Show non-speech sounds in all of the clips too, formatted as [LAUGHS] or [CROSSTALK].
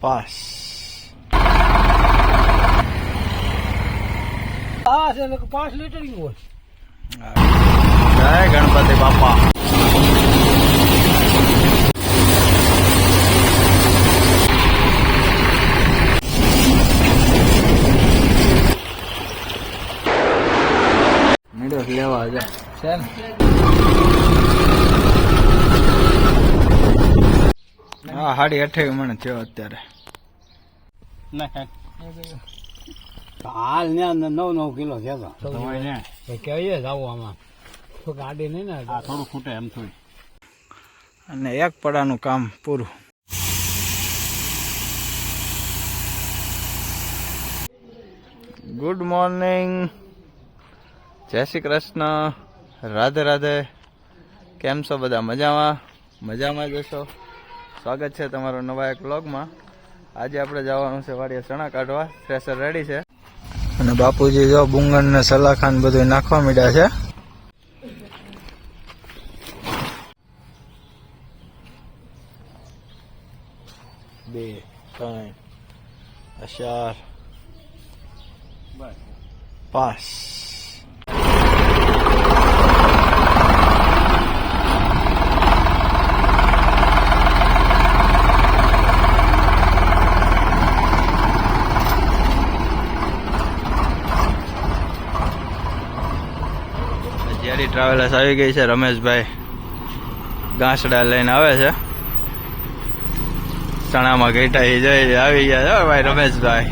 Pass એટલે છે પાંચ લીટર હોય. જય ગણપતિ બાપા. મીડો લેવા છે ને? હા સાડી અઠાવી મને થયો અત્યારે. હાલ ને નવ નવ કિલો તમારે કહીએ જાવ આમાં. તો ગાડી નહીં ને થોડું ખૂટે એમ થોડું. અને એક પડાનું કામ પૂરું. ગુડ મોર્નિંગ જય શ્રી કૃષ્ણ. રાધે રાધે. કેમ છો બધા? મજામાં? મજામાં જશો સ્વાગત છે તમારો નવા એક વ્લોગમાં આજે આપણે જવાનું છે વાડીએ ચણા કાઢવા. થ્રેસર રેડી છે. અને બાપુજી જો બુંગન ને સલાખાન બધું નાખવા મીડ્યા છે. બે ત્રણ ચાર પાંચ. ટ્રાવેલર્સ આવી ગઈ છે રમેશભાઈ ગાંસડા લઈને આવે છે. ચણામાં ઘેટા એ જઈ આવી ગયા છો ભાઈ રમેશભાઈ.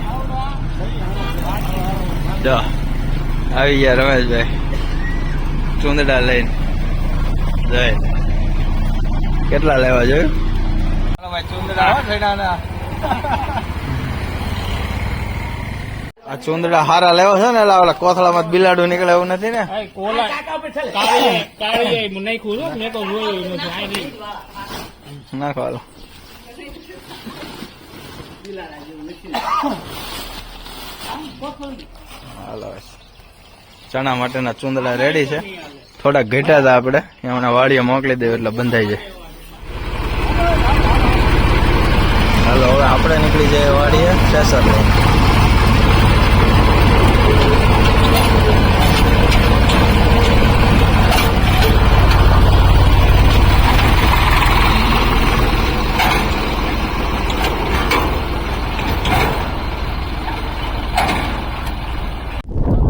જો આવી ગયા રમેશભાઈ. ચુંદડા લઈને જય કેટલા લેવા જોયું? ભાઈ ચુંદડા. આ ચુંદડા હારા લેવા છે ને એટલે ઓલા કોથળામાં બિલાડું નીકળે એવું નથી ને? નાખો હાલો. હાલો ચણા માટેના ચુંદડા રેડી છે. થોડાક ઘેટા હતા આપણે એમના વાડીએ મોકલી દેવું એટલે બંધાઈ જાય. હાલો હવે આપણે નીકળી જઈએ વાડીએ. સેસર લઈને.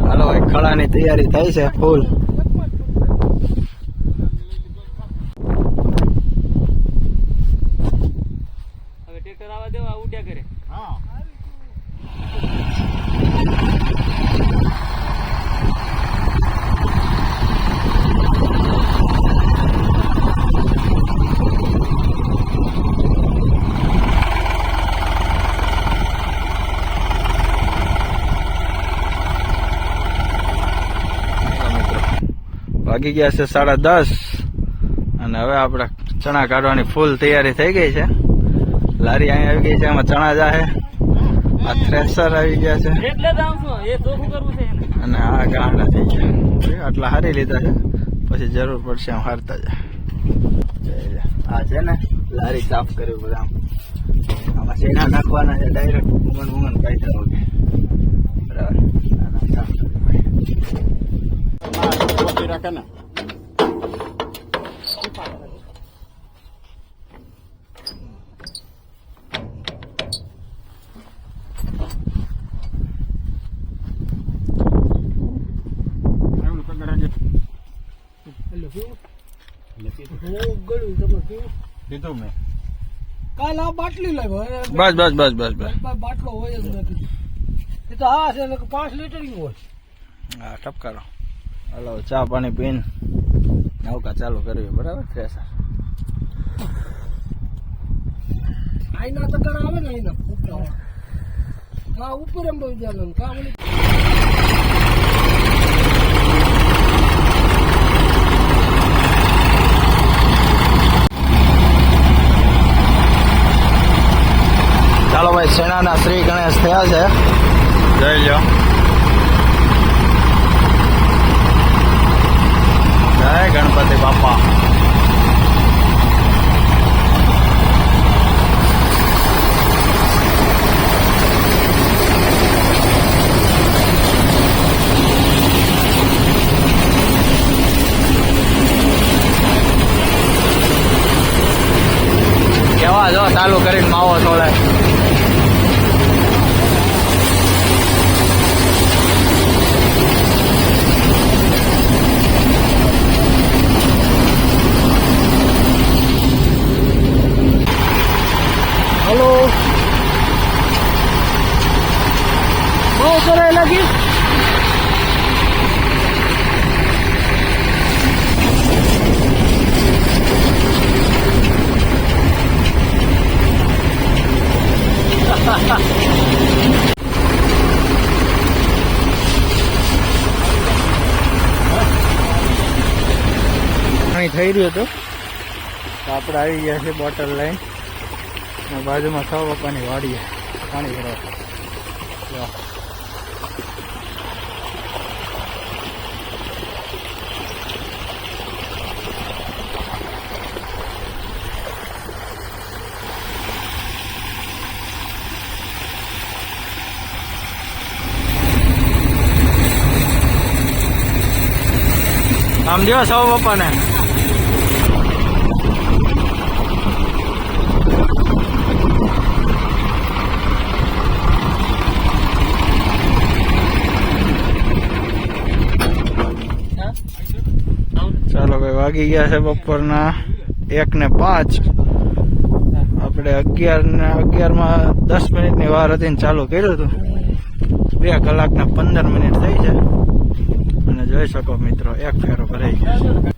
હાલો ભાઈ ખળાની તૈયારી થઈ છે ફૂલ હવે ટ્રેક્ટર આવવા દેવા ઉડ્યા કરે મિત્રો વાગી ગયા છે સાડા દસ. અને હવે આપણે ચણા કાઢવાની ફૂલ તૈયારી થઈ ગઈ છે. લારી અહીં આવી ગઈ છે એમાં ચણા જાહે. આ થ્રેસર આવી ગયા છે. અને આ ગાંડા થઈ ગયા. આટલા હારી લીધા છે. પછી જરૂર પડશે આમ હારતા જાય. આ છે ને લારી સાફ કર્યું બધા આમ આમાં શેના નાખવાના છે? ડાયરેક્ટ ઉમન ઉમન કાઈ વગર. બરાબર? સાફ કરી રાખે ને? કીધું મેં. કાલ આ બાટલી લાવ્યો બસ બસ બસ બસ બસ. બાટલો હોય જ નથી. એ તો હા છે પાંચ લીટર હોય. હા ટપકારો. હલો ચા પાણી પીને નૌકા ચાલુ કરવી બરાબર? થ્રેસર આઈના તકર આવે ને આઈના? ઉપર. હા ઉપર એમ બધી જાનું કામ ચાલો ભાઈ સેનાના શ્રી ગણેશ થયા છે. જઈ લો જય ગણપતિ બાપા પપ્પા જો ચાલુ કરીને માવો થોડે હલો બહુ કરાય લાગી પાણી થઈ રહ્યું હતું. તો આપણે આવી ગયા છે બોટલ લઈને. અને બાજુમાં સૌ પપ્પાની વાડી પાણી ભરવા. આમ સૌ પપ્પાને ચાલો ભાઈ વાગી ગયા છે બપોરના એક ને પાંચ. આપણે અગિયાર ને અગિયારમાં દસ મિનિટની વાર હતી ચાલુ કર્યું હતું. બે કલાક ને પંદર મિનિટ થઈ છે. અને જોઈ શકો મિત્રો, એક ફેરો ભરાઈ ગયો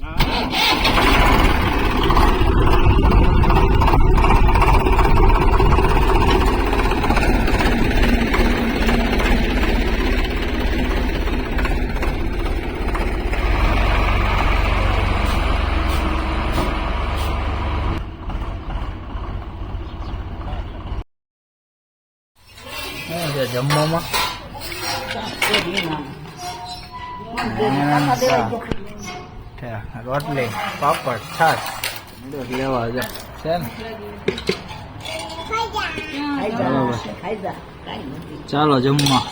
છે જમવામાં રોટલી પાપડ છાશ. લેવા છે છે ને? ચાલો જમવા.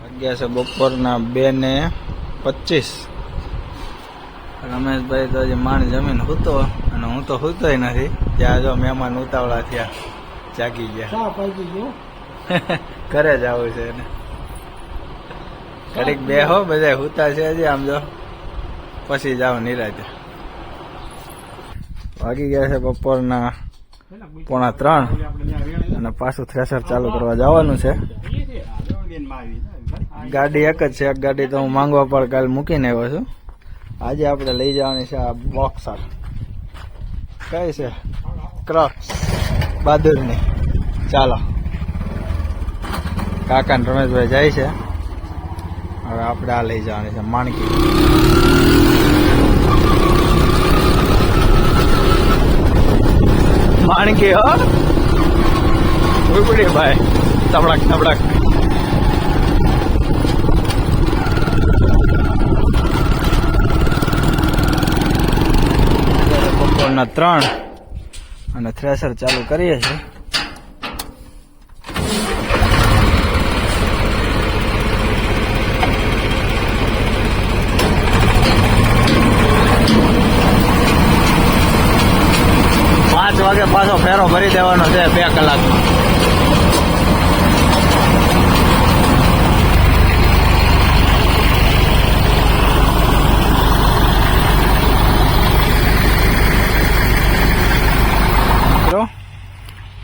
વાગ્યા છે બપોરના બે ને પચીસ. રમેશભાઈ તો હજી માણ જમીન હૂતો અને હું તો હૂતોય નથી. ત્યાં જો મહેમાન ઉતાવળા થયા જાગી ગયો? ઘરે જ આવું છે એને. ઘડીક બે હો બધા હુતા છે હજી આમ જો. પછી જાવ નિરાતે. વાગી ગયા છે બપોરના પોણા ત્રણ અને પાછું થ્રેસર ચાલુ કરવા જવાનું છે. ગાડી એક જ છે, એક ગાડી તો હું માંગવા પર કાલ મૂકીને આવ્યો છું. આજે આપણે લઈ જવાની છે આ બોક્સર. કઈ છે? ક્રક્સ. બહાદુરની. ચાલો. કાકા ને રમેશભાઈ જાય છે. હવે આપણે આ લઈ જવાની છે માણકી. માણકી હો? ઉપડી ભાઈ. તબડક તબડક બપોરના ત્રણ અને થ્રેસર ચાલુ કરીએ છીએ પાંચ વાગે પાછો ફેરો ભરી દેવાનો છે બે કલાકમાં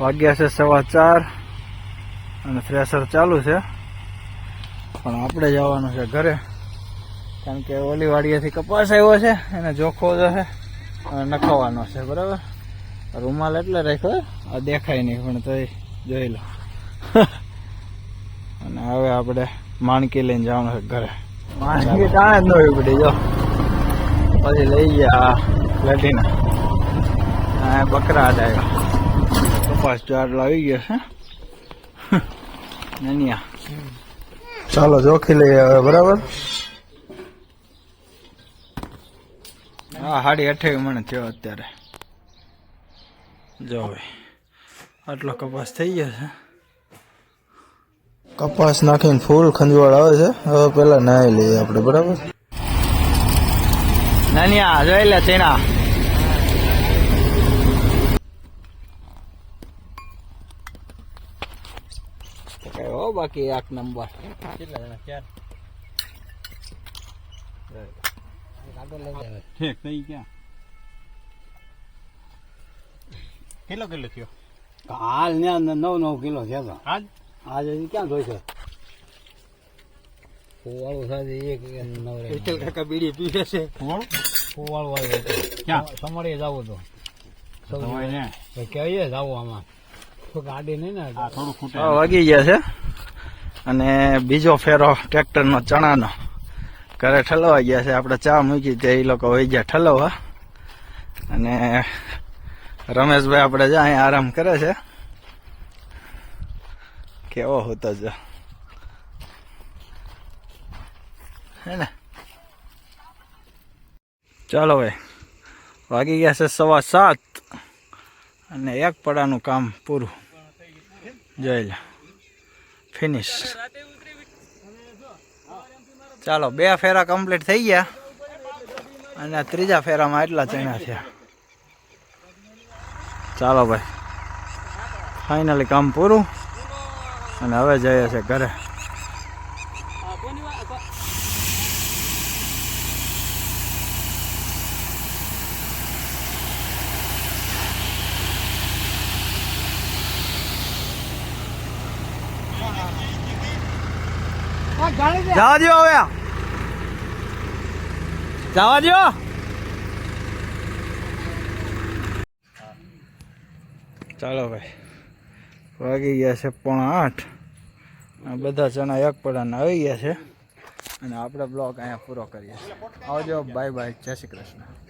વાગ્યા છે સવા ચાર અને થ્રેસર ચાલુ છે. પણ આપણે જવાનું છે ઘરે. કારણ કે ઓલી વાડીએથી કપાસ આવ્યો છે, એને જોખો છે અને નખાવાનો છે, બરાબર? રૂમાલ એટલે રાખ્યો આ દેખાય નહીં પણ તોય જોઈ લો. [LAUGHS] અને હવે આપણે માણકી લઈને જવાનું છે ઘરે. માણકી તાણે જ નવી પડી જો. પછી લઈ ગયા લટીના હા બકરા જાય કપાસ ચાર આવી ગયો છે. નનિયા. ચાલો જોખી લઈએ હવે બરાબર? હા સાડી અઠાવી મને થયો અત્યારે. જો હવે આટલો કપાસ થઈ ગયો છે. કપાસ નાખીને ફૂલ ખંજવાળ આવે છે. હવે પેલા નાહી લઈએ આપણે બરાબર? નાનિયા જોઈ લે તેના બાકી એક નંબર. કેટલા જણા? ચાર. ઠીક નહીં ક્યાં કિલો કિલો થયો? હાલ ને નવ નવ કિલો છે તો. આજ આજે હજી ક્યાં જોઈ છે? ફુવાળું સાથે એક નવ વિઠ્ઠલ કાકા બીડી પીવે છે. ફોવાળું? ફુવાળું આવ્યું ક્યાં? સમળે જવું તો કહીએ જવું આમાં. તો ગાડી નહીં ને આ થોડું ખૂટે. વાગી ગયા છે. અને બીજો ફેરો ટ્રેક્ટરનો ચણાનો. ઘરે ઠલવા ગયા છે. આપણે ચા મૂકી તે એ લોકો વહી ગયા ઠલવવા. અને રમેશભાઈ આપણે જ્યાં અહીંયા આરામ કરે છે, કેવો હોતો છે હે ને? ચાલો ભાઈ, વાગી ગયા છે સવા સાત અને એક પડાનું કામ પૂરું. જોઈ લે. ફિનિશ ચાલો, બે ફેરા કમ્પ્લીટ થઈ ગયા અને ત્રીજા ફેરામાં એટલા ચણ્યા થયા. ચાલો ભાઈ. ફાઇનલી કામ પૂરું. અને હવે જઈએ છે ઘરે. જવા દો હવે. જવા દો ચાલો ભાઈ. વાગી ગયા છે પોણા આઠ. બધા ચણા એક પડાને આવી ગયા છે. અને આપણે બ્લોગ અહીંયા પૂરો કરીએ. આવજો બાય બાય જય શ્રી કૃષ્ણ.